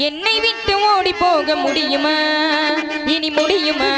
என்னை விட்டு ஓடி போக முடியுமா? இனி முடியுமா?